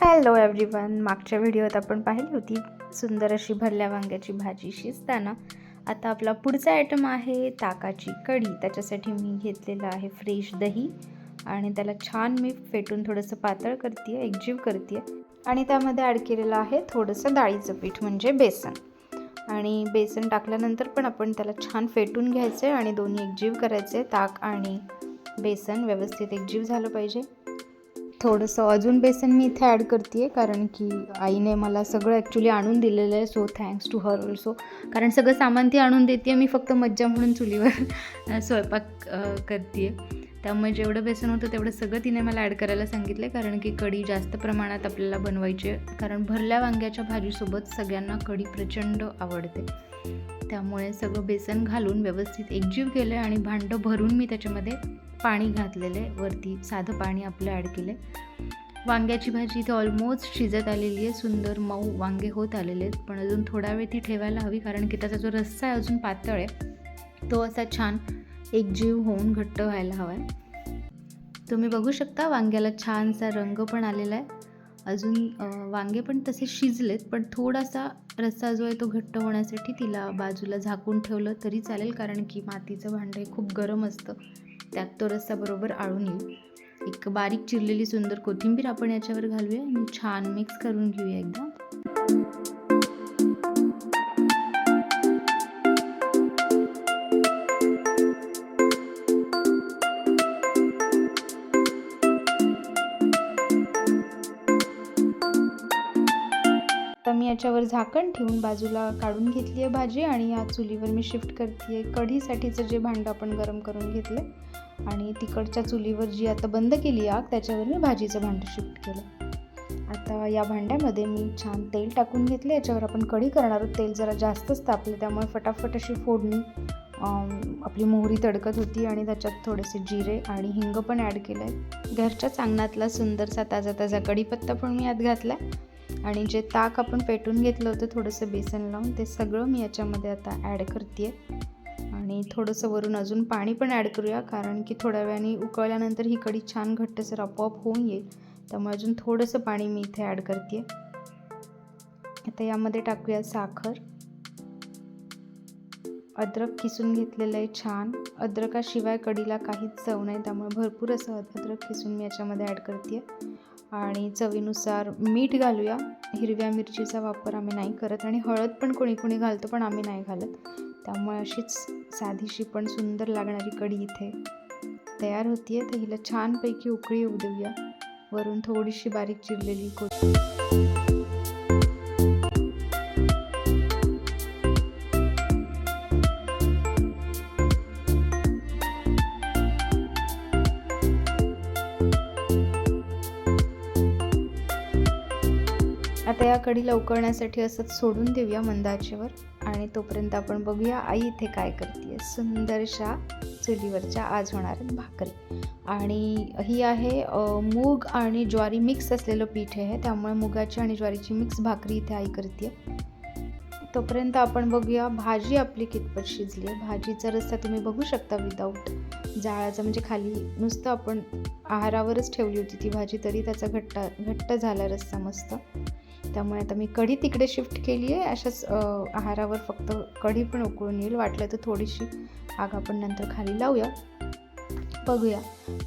Hello everyone मागच्या व्हिडिओत आपण पाहिली होती सुंदर अशी भरल्या वांग्याची भाजी शिजताना. आता आपला पुढचा आयटम आहे ताकाची कढी. त्याच्यासाठी मी घेतलेलं आहे फ्रेश दही आणि त्याला छान मी फेटून थोडंसं पातळ करते आहे एकजीव करते आणि त्यामध्ये ॲड केलेलं आहे थोडंसं डाळीचं पीठ म्हणजे बेसन. आणि बेसन टाकल्यानंतर पण आपण त्याला छान फेटून घ्यायचं आहे आणि दोन्ही एकजीव करायचे ताक आणि बेसन व्यवस्थित एकजीव झालं पाहिजे. थोडंसं अजून बेसन मी इथे ॲड करते आहे कारण की आईने मला सगळं ॲक्च्युली आणून दिलेलं आहे so thanks to her also कारण सगळं सामान ती आणून देते मी फक्त मज्जा म्हणून चुलीवर स्वयंपाक करते आहे त्यामुळे जेवढं बेसन होतं तेवढं सगळं तिने मला ॲड करायला सांगितलं आहे कारण की कढी जास्त प्रमाणात आपल्याला बनवायची आहे. कारण भरल्या वांग्याच्या भाजीसोबत सगळ्यांना कढी प्रचंड आवडते. त्यामुळे सगळं बेसन घालून व्यवस्थित एकजीव केलं आहे आणि भांडं भरून मी त्याच्यामध्ये पाणी घातलेलं आहे. वरती साधं पाणी आपलं ॲड केलं आहे वांग्याची भाजी इथे ऑलमोस्ट शिजत आलेली आहे. सुंदर मऊ वांगे होत आलेले आहेत. पण अजून थोडा वेळ ती ठेवायला हवी कारण की त्याचा जो रस्सा आहे अजून पातळ आहे. तो असा छान एकजीव होऊन घट्ट व्हायला हवा आहे. तुम्ही बघू शकता वांग्याला छानसा रंग पण आलेला आहे. अजून वांगे पण तसे शिजलेत पण थोडासा रस्सा जो आहे तो घट्ट होण्यासाठी तिला बाजूला झाकून ठेवलं तरी चालेल कारण की मातीचं भांडं हे खूप गरम असतं. त्यात तो रस्सा बरोबर आळून येईल. एक बारीक चिरलेली सुंदर कोथिंबीर आपण याच्यावर घालूया आणि छान मिक्स करून घेऊया एकदा. आता मी याच्यावर झाकण ठेवून बाजूला काढून घेतली आहे भाजी आणि या चुलीवर मी शिफ्ट करते आहे कढीसाठीचं जे भांडं आपण गरम करून घेतलं आणि तिकडच्या चुलीवर जी आता बंद केली आग त्याच्यावर मी भाजीचं भांडं शिफ्ट केलं आता या भांड्यामध्ये मी छान तेल टाकून घेतलं याच्यावर आपण कढी करणार आहोत. तेल जरा जास्तच तापलं त्यामुळे फटाफट अशी फोडणी आपली मोहरी तडकत होती आणि त्याच्यात थोडेसे जिरे आणि हिंग पण ॲड केलं आहे घरच्याच अंगणातला सुंदरसा ताजा ताजा कढीपत्ता पण मी यात घातला आहे आणि जे ताक आपण पेटून घेतलं होतं थोडंसं बेसन लावून ते सगळं मी याच्यामध्ये आता ॲड करते आणि थोडंसं वरून अजून पाणी पण ॲड करूया कारण की थोड्या वेळाने उकळल्यानंतर ही कढी छान घट्टसर आपोआप होऊन येईल. त्यामुळे अजून थोडंसं पाणी मी इथे ॲड करते आता यामध्ये टाकूया साखर. अद्रक किसून घेतलेलं आहे छान. अद्रकाशिवाय कढीला काहीच चव नाही त्यामुळे भरपूर असं अद्रक किसून मी याच्यामध्ये ॲड करते आणि चवीनुसार मीठ घालूया. हिरव्या मिरचीचा वापर आम्ही नाही करत आणि हळद पण कोणी कोणी घालतो पण आम्ही नाही घालत. त्यामुळे अशीच साधीशी पण सुंदर लागणारी कढी इथे तयार होती आहे तर हिला छानपैकी उकळी येऊ देऊया. वरून थोडीशी बारीक चिरलेली कोथिंबीर आता या लवकरण्यासाठी उकळण्यासाठी असंच सोडून देऊया मंदाचेवर आणि तोपर्यंत आपण बघूया आई इथे काय करते सुंदरशा चुलीवरच्या आज होणार भाकरी. आणि ही आहे मूग आणि ज्वारी मिक्स असलेलं पीठ आहे. त्यामुळे मुगाची आणि ज्वारीची मिक्स भाकरी इथे आई करते तोपर्यंत आपण बघूया भाजी आपली कितपत शिजली आहे भाजीचा रस्सा तुम्ही बघू शकता विदाऊट जाळाचा. म्हणजे खाली नुसतं आपण आहारावरच ठेवली होती ती भाजी तरी त्याचा घट्ट घट्ट झाला रस्सा मस्त. त्यामुळे आता मी कढी तिकडे शिफ्ट केली आहे अशाच आहारावर फक्त कढी पण उकळून येईल. वाटलं तर थोडीशी आग आपण नंतर खाली लावूया. बघूया.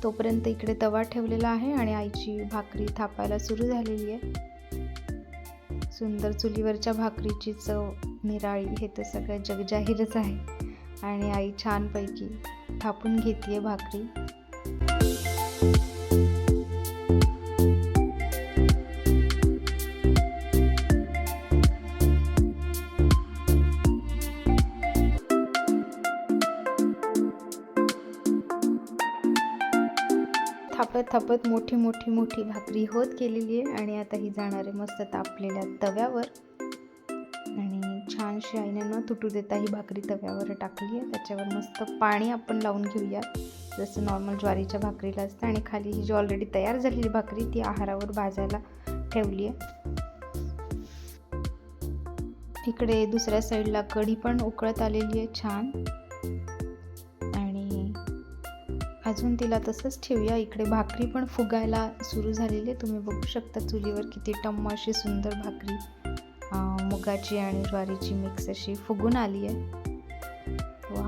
तोपर्यंत इकडे तवा ठेवलेला आहे आणि आईची भाकरी थापायला सुरू झालेली आहे. सुंदर चुलीवरच्या भाकरीची चव निराळी हे तर सगळं जगजाहीरच आहे. आणि आई छानपैकी थापून घेते भाकरी. थापत थापत मोठी मोठी मोठी भाकरी होत गेलेली आहे आणि आता ही जाणार आहे मस्त तापलेल्या तव्यावर. आणि छानशी आईने न तुटू देता ही भाकरी तव्यावर टाकली आहे. त्याच्यावर मस्त पाणी आपण लावून घेऊया जसं नॉर्मल ज्वारीच्या भाकरीला असतं आणि खाली ही जी ऑलरेडी तयार झालेली भाकरी ती आहारावर भाजायला ठेवली आहे. इकडे दुसऱ्या साईडला कढी पण उकळत आलेली आहे छान. अजून तिला तसंच ठेवूया. इकडे भाकरी पण फुगायला सुरू झालेली. आहे तुम्ही बघू शकता चुलीवर किती टम्म अशी सुंदर भाकरी मुगाची आणि ज्वारीची मिक्स अशी फुगून आली आहे. वा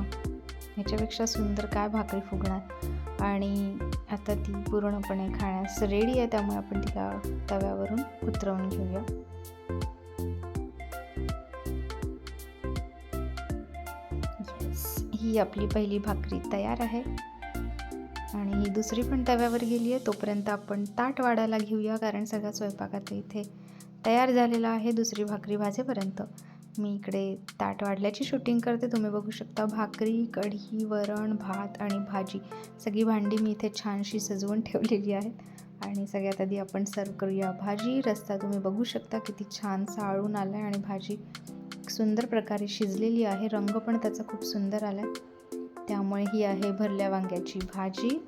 ह्याच्यापेक्षा सुंदर काय भाकरी फुगणार? आणि आता ती पूर्णपणे खाण्यास रेडी आहे त्यामुळे आपण तिला तव्यावरून उतरवून घेऊया. ही आपली पहिली भाकरी तयार आहे. आणि ही दुसरी पण तव्यावर गेली आहे. तोपर्यंत आपण ताट वाढायला घेऊया कारण सगळा स्वयंपाक आता इथे तयार झालेला आहे दुसरी भाकरी भाजेपर्यंत. मी इकडे ताट वाढल्याची शूटिंग करते. तुम्ही बघू शकता भाकरी कढी वरण भात आणि भाजी. सगळी भांडी मी इथे छानशी सजवून ठेवलेली आहेत. आणि सगळ्यात आधी आपण सर्व करूया भाजी. रस्ता तुम्ही बघू शकता किती छान साळून आला आहे आणि भाजी सुंदर प्रकारे शिजलेली आहे. रंग पण त्याचा खूप सुंदर आला आहे त्यामुळे ही आहे भरल्या वांग्याची भाजी.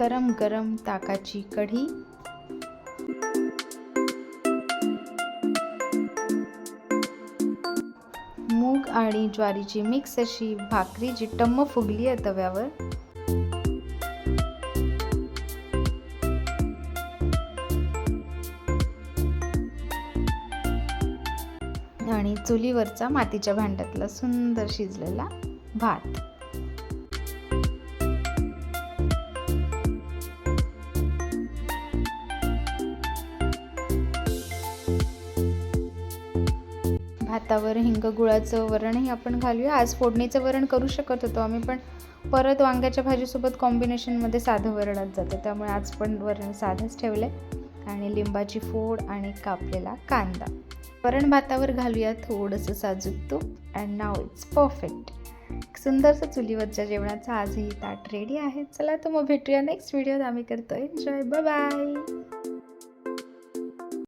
गरम गरम ताकाची कढी. मूग आणि ज्वारीची मिक्स अशी भाकरी जी टम्म फुगली आहे तव्यावर. आणि चुलीवरचा मातीच्या भांड्यातला सुंदर शिजलेला भात. भातावर हिंग गुळाचं वरणही आपण घालूया. आज फोडणीचं वरण करू शकत होतो आम्ही पण परत वांग्याच्या भाजीसोबत कॉम्बिनेशनमध्ये साधं वरणच जातं. त्यामुळे आज पण वरण साधंच ठेवलं आणि लिंबाची फोड आणि कापलेला कांदा. वरण भातावर घालूया थोडंसं साजूक तूप अँड नाव इट्स परफेक्ट सुंदरसं चुलीवरच्या जेवणाचा आजही ताट रेडी आहे. चला तर मग भेटूया नेक्स्ट व्हिडिओत आम्ही करतो एन्जॉय बाय